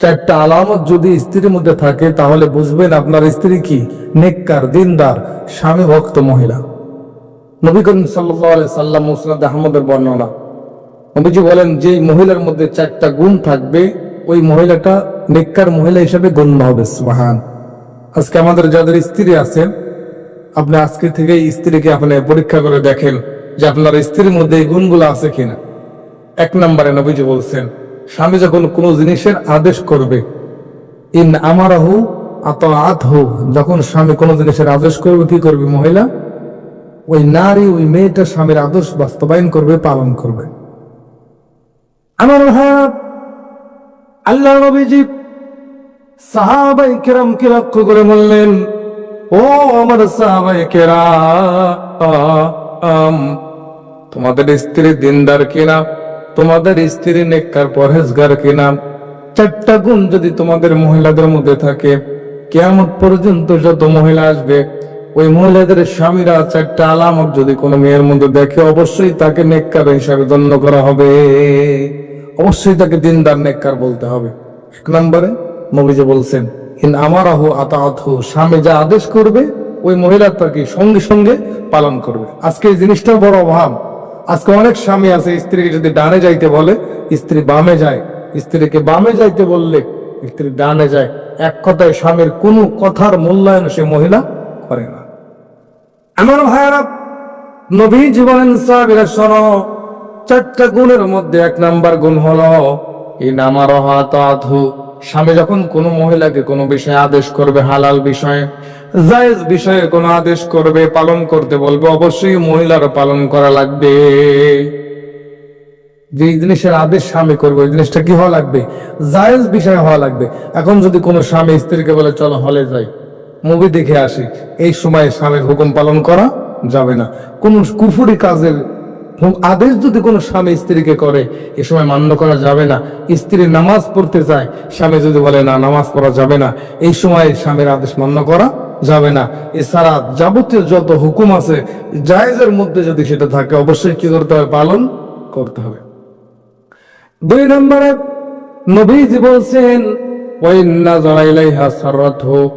চারটা আলামত যদি স্ত্রীর মধ্যে থাকে, তাহলে বুঝবেন আপনার স্ত্রী কি? নেককার, দিনদার, স্বামী ভক্ত মহিলা। নবী করিম সাল্লাম মুসনাদ আহমদের বর্ণনা। নবীজি বলেন যে মহিলার মধ্যে চারটা গুণ থাকবে, ওই মহিলাটা নেককার মহিলা হিসেবে গণ্য হবে সুহান আজকে আমাদের যাদের স্ত্রী আছেন আপনি আজকে থেকে স্ত্রীকে আপনি পরীক্ষা করে দেখেন যে আপনার স্ত্রীর মধ্যে এই গুণগুলো আছে কিনা। এক নম্বরে নবীজি বলছেন স্বামী যখন কোনো জিনিসের আদেশ করবে, ইন আমারাহু আত আতহু যখন স্বামী কোনো জিনিসের আদেশ করবে, কি করবে মহিলা? ওই নারী, ওই মেয়েটা স্বামীর আদর্শ বাস্তবায়ন করবে, পালন করবে। আমার ভাইয়া আল্লাহ নবীজি সাহাবাই কেরামকে লক্ষ্য করে বললেন, ও আমার সাহাবাই কেরাম তোমাদের স্ত্রী দিনদার কিনা? তোমাদের স্ত্রী নেককার পরহেজগার কিনা? চারটা গুণ যদি তোমাদের মহিলাদের মধ্যে থাকে কেমন পর্যন্ত যত মহিলা আসবে, ওই মহিলাদের স্বামীরা চারটা আলামত যদি কোনো মেয়ের মধ্যে দেখে, অবশ্যই তাকে নেককার হিসাবে গণ্য করা হবে। অবশ্যই তাকে দিনদার নেককার বলতে হবে। এক নম্বরে নবীজি বলছেন, ইন আমার আহু আতাহু স্বামী যা আদেশ করবে, ওই মহিলা তাকে সঙ্গে সঙ্গে পালন করবে। আজকে এই জিনিসটা বড় অভাব। আজকে অনেক স্বামী আছে, স্ত্রীকে যদি ডানে যাইতে বলে, স্ত্রী বামে যায়। স্ত্রীকে বামে যাইতে বললে, স্ত্রী ডানে যায়। এক কথায় স্বামীর কোনো কথার মূল্যায়ন সে মহিলা করে না। আমার ভাইয়ারা নবী শোনো, চারটা গুণের মধ্যে এক নাম্বার গুণ হলো এই নামার আধু স্বামী যখন কোনো মহিলাকে কোনো বিষয়ে আদেশ করবে, হালাল বিষয়ে, জায়েজ বিষয়ে কোনো আদেশ করবে, পালন করতে বলবে, অবশ্যই মহিলার পালন করা লাগবে। যে জিনিসের আদেশ স্বামী করবে, ওই জিনিসটা কি হওয়া লাগবে? জায়েজ বিষয় হওয়া লাগবে। এখন যদি কোনো স্বামী স্ত্রীকে বলে, চলো হলে যাই, মুভি দেখে আসি, এই সময় স্বামীর হুকুম পালন করা যাবে না। কোন কুফুরি কাজের আদেশ যদি কোনো স্বামী স্ত্রীকে করে, এ সময় মান্য করা যাবে না। স্ত্রী নামাজ পড়তে যায়, স্বামী যদি বলে, না, নামাজ পড়া যাবে না, এই সময় স্বামীর আদেশ মান্য করা যাবে না। এছাড়া যাবতীয় যত হুকুম আছে, জায়েজের মধ্যে যদি সেটা থাকে, অবশ্যই কি করতে হবে? পালন করতে হবে। দুই নম্বরে নবীজি বলছেন ওই না জড়াইলাইহা সারাত হোক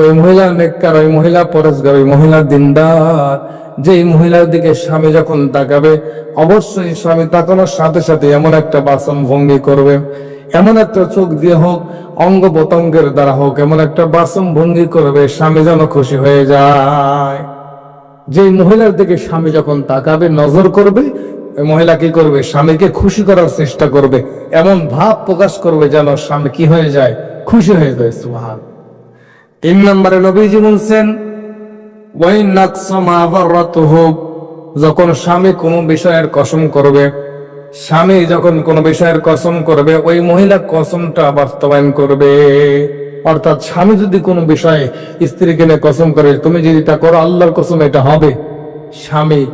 ওই মহিলা নেককার, ওই মহিলা পরেশগার, ওই মহিলা দিনদার। যে এই মহিলার দিকে স্বামী যখন তাকাবে, অবশ্যই স্বামী তাকানোর সাথে সাথে এমন একটা বাসন ভঙ্গি করবে, এমন একটা চোখ দিয়ে হোক, অঙ্গ প্রত্যঙ্গের দ্বারা হোক, এমন একটা বাসন ভঙ্গি করবে, স্বামী যেন খুশি হয়ে যায়। যে মহিলার দিকে স্বামী যখন তাকাবে, নজর করবে মহিলা কি করবে? স্বামীকে খুশি করার চেষ্টা করবে, এমন ভাব প্রকাশ করবে যেন স্বামী কি হয়ে যায়? খুশি হয়ে যায় সুহান তিন নম্বরে নবীজি বলছেন যখন স্বামী কোনো বিষয়ের কসম করবে, স্বামী যখন কোনো বিষয়ের কসম করবে, ওই মহিলা কসমটা বাস্তবায়ন করবে। অর্থাৎ স্বামী যদি কোনো বিষয়ে স্ত্রীকে নিয়ে কসম করে, তুমি যদি তা করো, আল্লাহর কসম এটা হবে। স্বামী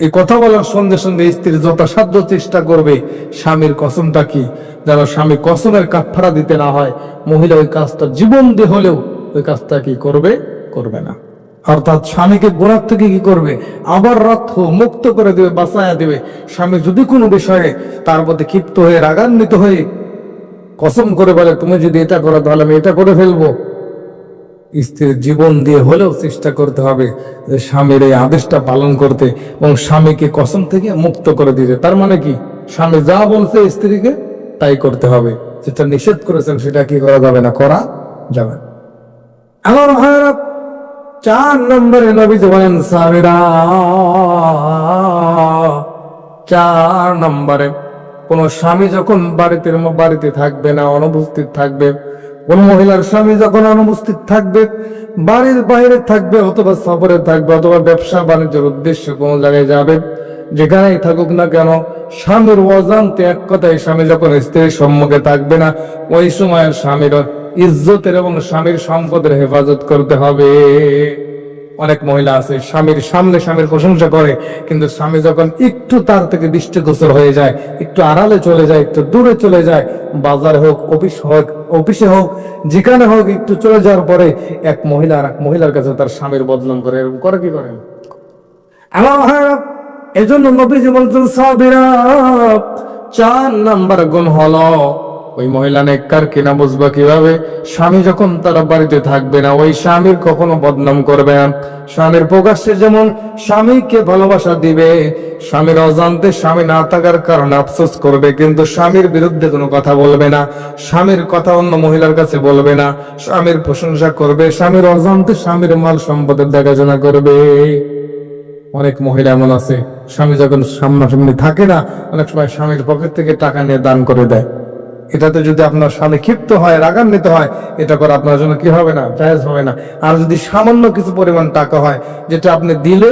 এই কথা বলার সঙ্গে সঙ্গে স্ত্রী যথাসাধ্য চেষ্টা করবে, স্বামীর কসমটা কি? যেন স্বামী কসমের কাফারা দিতে না হয়, মহিলা ওই কাজটা জীবন দিয়ে হলেও ওই কাজটা কি করবে? করবে না। অর্থাৎ স্বামীকে গোড়ার থেকে কি করবে? আবার রথ মুক্ত করে দেবে, বাঁচায়া দেবে। স্বামী যদি কোনো বিষয়ে তার প্রতি ক্ষিপ্ত হয়ে রাগান্বিত হয়ে কসম করে বলে, তুমি যদি এটা করো তাহলে আমি এটা করে ফেলব। স্ত্রীর জীবন দিয়ে হলেও চেষ্টা করতে হবে যে স্বামীর এই আদেশটা পালন করতে এবং স্বামীকে কসম থেকে মুক্ত করে দিতে। তার মানে কি? স্বামী যা বলছে স্ত্রীকে, তাই করতে হবে। যেটা নিষেধ করেছেন সেটা কি করা যাবে না? করা যাবে। আমার ভাইরা চার নম্বরে নবীজি বলেন সাবিরা চার নম্বরে, কোন স্বামী যখন বাড়িতে বাড়িতে থাকবে না, অনুপস্থিত থাকবে, কোন মহিলার স্বামী যখন অনুপস্থিত থাকবে, বাড়ির বাইরে থাকবে, অথবা সফরে থাকবে, অথবা ব্যবসা বাণিজ্যের উদ্দেশ্যে কোনো জায়গায় যাবে, যেখানেই থাকুক না কেন, স্বামীর অজান্তে এক কথায় স্বামী যখন স্ত্রীর সম্মুখে থাকবে না, ওই সময় স্বামীর ইজ্জতের এবং স্বামীর সম্পদের হেফাজত করতে হবে। অনেক মহিলা আছে, স্বামীর সামনে স্বামীর প্রশংসা করে, কিন্তু স্বামী যখন একটু তার থেকে দৃষ্টিগোচর হয়ে যায়, একটু আড়ালে চলে যায়, একটু দূরে চলে যায়, বাজারে হোক, অফিস হোক, অফিসে হোক, যেখানে হোক একটু চলে যাওয়ার পরে এক মহিলা আর এক মহিলার কাছে তার স্বামীর বদনাম করে। এরকম করে কি করে আমার ভাইরা এজন্য নবীজি বলছেন, সাবিরা, চার নাম্বার গুণ হলো ওই মহিলা নেককার কিনা বুঝবা কীভাবে? স্বামী যখন তারা বাড়িতে থাকবে না, ওই স্বামীর কখনো বদনাম করবে না। স্বামীর প্রকাশ্যে যেমন স্বামীকে ভালোবাসা দিবে, স্বামীর অজান্তে স্বামী না থাকার কারণে আফসোস করবে, কিন্তু স্বামীর বিরুদ্ধে কোনো কথা বলবে না, স্বামীর কথা অন্য মহিলার কাছে বলবে না, স্বামীর প্রশংসা করবে, স্বামীর অজান্তে স্বামীর মাল সম্পদের দেখাশোনা করবে। অনেক মহিলা এমন আছে, স্বামী যখন সামনাসামনি থাকে না, অনেক সময় স্বামীর পকেট থেকে টাকা নিয়ে দান করে দেয়। এটাতে যদি আপনার স্বামী ক্ষিপ্ত হয়, রাগান্বিত হয়, এটা করে আপনার জন্য কি হবে না? জায়েজ হবে না। আর যদি সামান্য কিছু পরিমাণ টাকা হয়, যেটা আপনি দিলে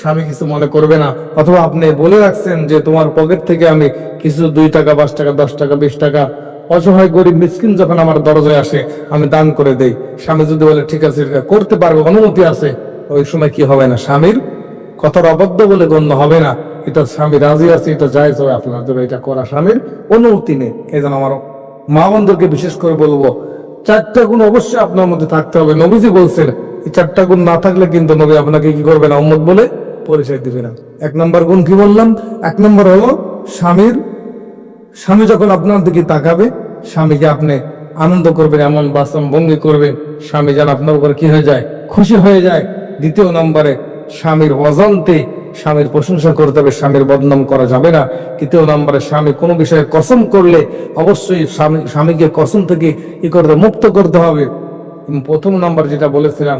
স্বামী কিছু মনে করবে না, অথবা আপনি বলে রাখছেন যে তোমার পকেট থেকে আমি কিছু দুই টাকা, পাঁচ টাকা, দশ টাকা, বিশ টাকা, অসহায় গরিব মিসকিন যখন আমার দরজায় আসে, আমি দান করে দেই। স্বামী যদি বলে, ঠিক আছে করতে পারব, অনুমতি আছে, ওই সময় কি হবে না? স্বামীর কথার অবদ্ধ বলে গণ্য হবে না। এটা স্বামী রাজি আছে, এটা জায়জ হবে আপনার জন্য এটা করা স্বামীর অনুমতি নেই। এই জন্য আমার মা বন্ধুকে বিশেষ করে বলব, চারটা গুণ অবশ্যই আপনার মধ্যে থাকতে হবে। নবীজি বলছেন, এই চারটা গুণ না থাকলে কিন্তু নবী আপনাকে কি করবে না, উম্মত বলে পরিচয় দিবে না। এক নম্বর গুণ কি বললাম? এক নম্বর হলো স্বামীর, স্বামী যখন আপনার দিকে তাকাবে, স্বামীকে আপনি আনন্দ করবেন, এমন বাস্তব ভঙ্গি করবেন, স্বামী যেন আপনার উপর কি হয়ে যায়? খুশি হয়ে যায়। দ্বিতীয় নম্বরে, স্বামীর অজান্তে স্বামীর প্রশংসা করতে হবে, স্বামীর বদনাম করা যাবে না। তৃতীয় নম্বরে, স্বামী কোনো বিষয়ে কসম করলে অবশ্যই স্বামী, স্বামীকে কসম থেকে কি করতে, মুক্ত করতে হবে। প্রথম নম্বর যেটা বলেছিলাম,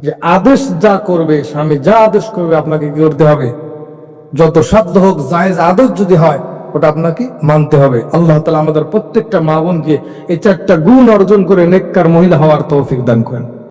যে আদেশ যা করবে, স্বামী যা আদেশ করবে আপনাকে কি করতে হবে? যত সাধ্য হোক, জায়েজ আদত যদি হয়, ওটা আপনাকে মানতে হবে। আল্লাহ তালা আমাদের প্রত্যেকটা মা বোনকে এই চারটা গুণ অর্জন করে নেককার মহিলা হওয়ার তৌফিক দান করেন।